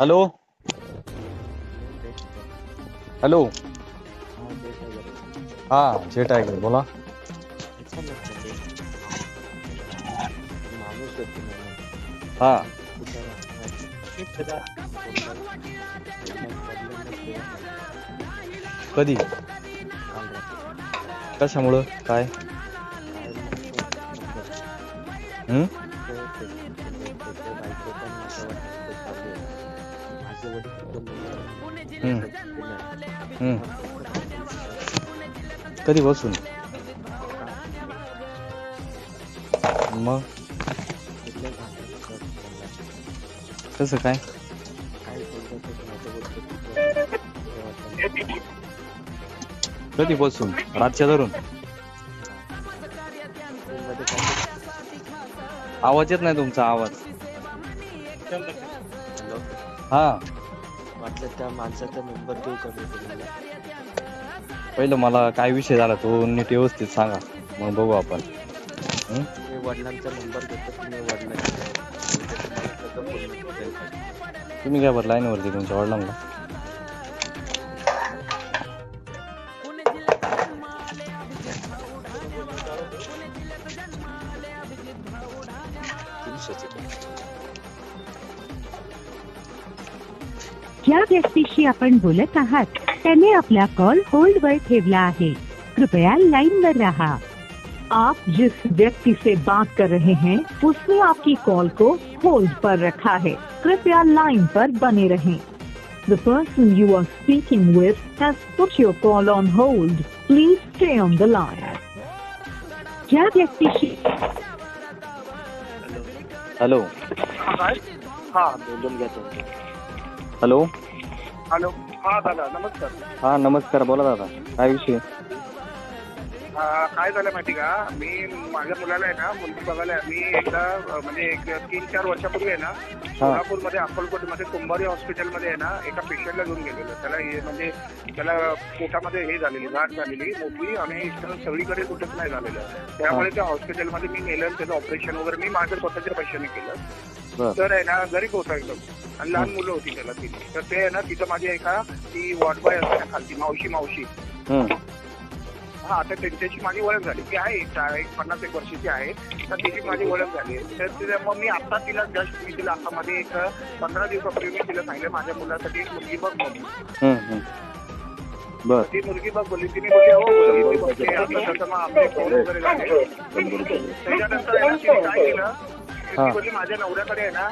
Hello? Hello? हा जे tiger बोला. हा. कधी? कशामुळं? काय? हम्म हम्म कधी बसून? मग? कसं काय? कधी बसून? रातच्या धरून? आवाज येत नाही तुमचा आवाज. हा. वाटलं त्या माणसाचा नंबर देऊ का मी तुम्हाला? पहिलं मला काय विषय झाला तो नीट व्यवस्थित सांगा. मग बघू आपण. हं? मी वडिलांचा नंबर देतो तुम्ही वडिलांचा. तुम्हाला सगळं. तुम्ही घ्या बरं लाईनवरती तुमच्या वडिलांना. पैसे. ज्या व्यक्तीशी आपण बोलत आहात, त्याने आपला कॉल होल्ड वर ठेवला आहे कृपया लाइन पर रहा आप जिस व्यक्ति से बात कर रहे हैं, उसने आपकी कॉल को होल्ड पर रखा है कृपया लाइन पर बने रहें The person you are speaking with has put your call on hold. Please stay on the line. ज्या व्यक्तीशी हॅलो. हा बोलून घ्या तुमचं हॅलो. हॅलो. हा दादा नमस्कार. हा नमस्कार बोला दादा. काय विषय? काय झालं माहिती का? मी माझ्या मुलाला आहे ना मुलगी बघायला मी एकदा म्हणजे एक तीन चार वर्षापूर्वी आहे ना सोलापूरमध्ये अक्कलकोटमध्ये कुंभारी हॉस्पिटलमध्ये आहे ना एका पेशंटला घेऊन गेलेलो. त्याला हे म्हणजे त्याला पोटामध्ये हे झालेली गाठ झालेली मोठी आणि सगळीकडे कुठेच नाही झालेलं. त्यामुळे त्या हॉस्पिटलमध्ये मी नेलं आणि त्याचं ऑपरेशन वगैरे मी माझ्या स्वतःच्या पैशाने केलं. बर. तर आहे ना गरीब होता एकदम. आणि लहान मुलं होती त्याला तिथे तर ते आहे ना तिथं माझी एका ती वॉटबाय असते ना खालची मावशी मावशी. हा आता त्यांच्याशी माझी ओळख झाली. ती आहे एक पन्नास एक वर्षाची आहे. तर तिची माझी ओळख झाली. तर तिला मग मी आता तिला जस्ट मी तिला आता मध्ये एक पंधरा दिवसापूर्वी मी तिला सांगितलं माझ्या मुलासाठी एक मुलगी बघ म्हणून. ती मुलगी बघ बोलली. तिने बोलली हो बोलली, मी बघते. आपलं तसं मग आपले फोन वगैरे झाले. त्याच्यानंतर तिने काय केलं. ती बोलली माझ्या नवऱ्याकडे आहे ना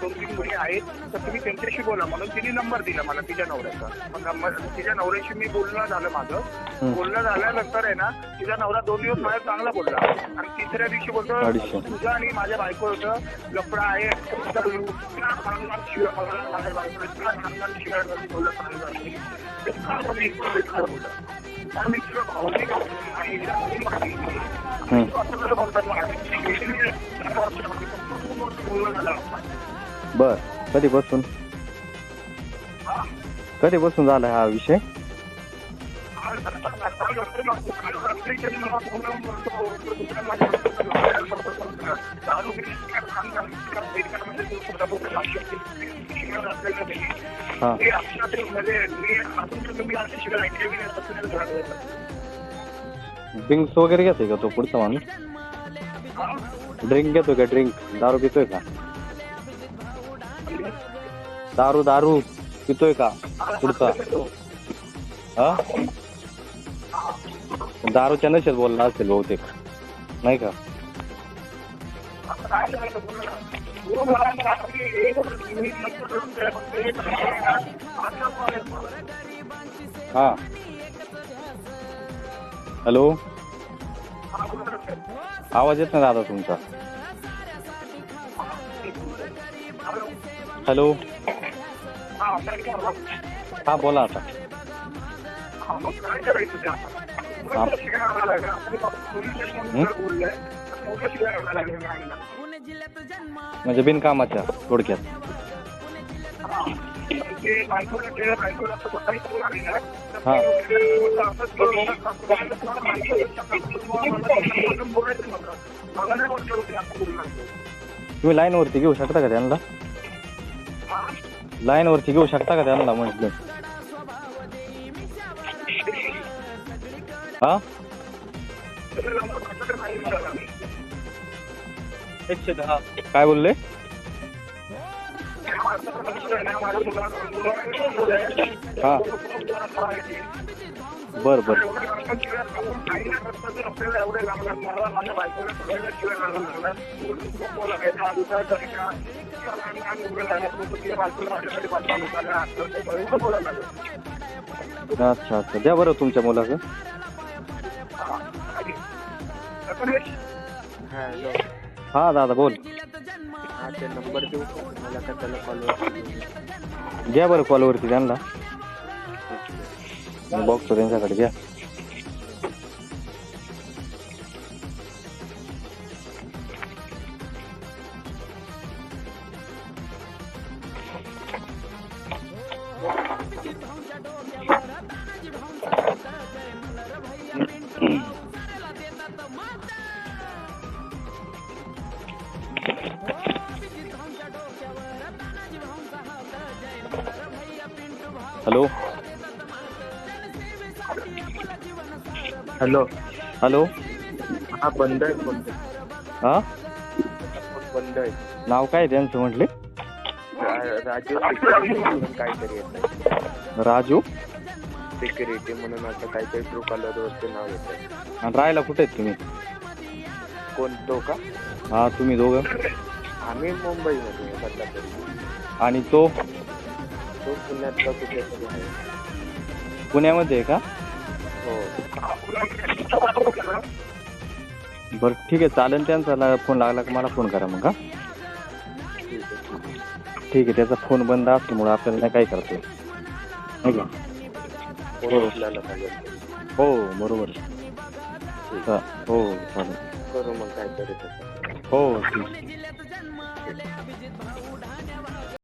दोन तीन मुली आहेत तर तुम्ही त्यांच्याशी बोला. म्हणून तिने नंबर दिला मला तिच्या नवऱ्याचा. मग नंबर तिच्या नवऱ्याशी मी बोलणं झालं माझं. बोलणं झाल्यानंतर आहे ना तिचा नवरा दोन दिवस माझ्या चांगला बोलला. आणि तिसऱ्या दिवशी बोलतो. तुझं आणि माझ्या बायको होतं लफडा आहे. मी तुला भावनिक असं कसं बोलतात. बर कधी बसून कधी बसून झाला हा विषय? हा. ड्रिंक्स वगैरे घेतोय का तो पुढचा माणूस? ड्रिंक घेतोय का? ड्रिंक दारू पितोय का? दारू दारू पितोय का? पुढचा. हा? दारूच्या नशेत बोलला असेल बहुतेक. नाही का? हा. हॅलो आवाज येत नाही दादा तुमचा. हॅलो हा बोला आता म्हणजे बिनकामाच्या थोडक्यात हा. हा। तुम्ही लाईन वरती घेऊ शकता का त्यांना लाईन वरती घेऊ शकता का त्यांना म्हटलं? हा? एकशे दहा. काय बोलले? हा. बर बर. अच्छा अच्छा. द्या बरं तुमच्या मुलाचं. हा हा दादा बोल. हा ते नंबर देऊ. मला का त्याला कॉल घ्या बरं कॉलवरती त्यांना. बघतो त्यांच्याकडे घ्या. हॅलो. हॅलो. हॅलो. हा बंद आहे फोन. हा? फोन बंद आहे. नाव काय त्यांचं म्हटले? रा- राजीव security म्हणून काहीतरी येत राजू? सिक्युरिटी म्हणून असं काहीतरी ट्रू कलरवरती नाव येतं आणि राहायला कुठे आहेत तुम्ही? कोण तो का? हा तुम्ही दोघं? आम्ही मुंबईमध्ये आहे, बदलापूर. आणि तो? तो पुण्यातला आहे. पुण्यामध्ये आहे का? बरं ठीक आहे चालेल त्यांचा फोन लागला का मला फोन करा मग हा? ठीक आहे त्याचा फोन बंद असल्यामुळे आपल्याला नाही काय करतो उचलायला पाहिजे हो. बरोबर. हा, हो चालेल. हो ठीक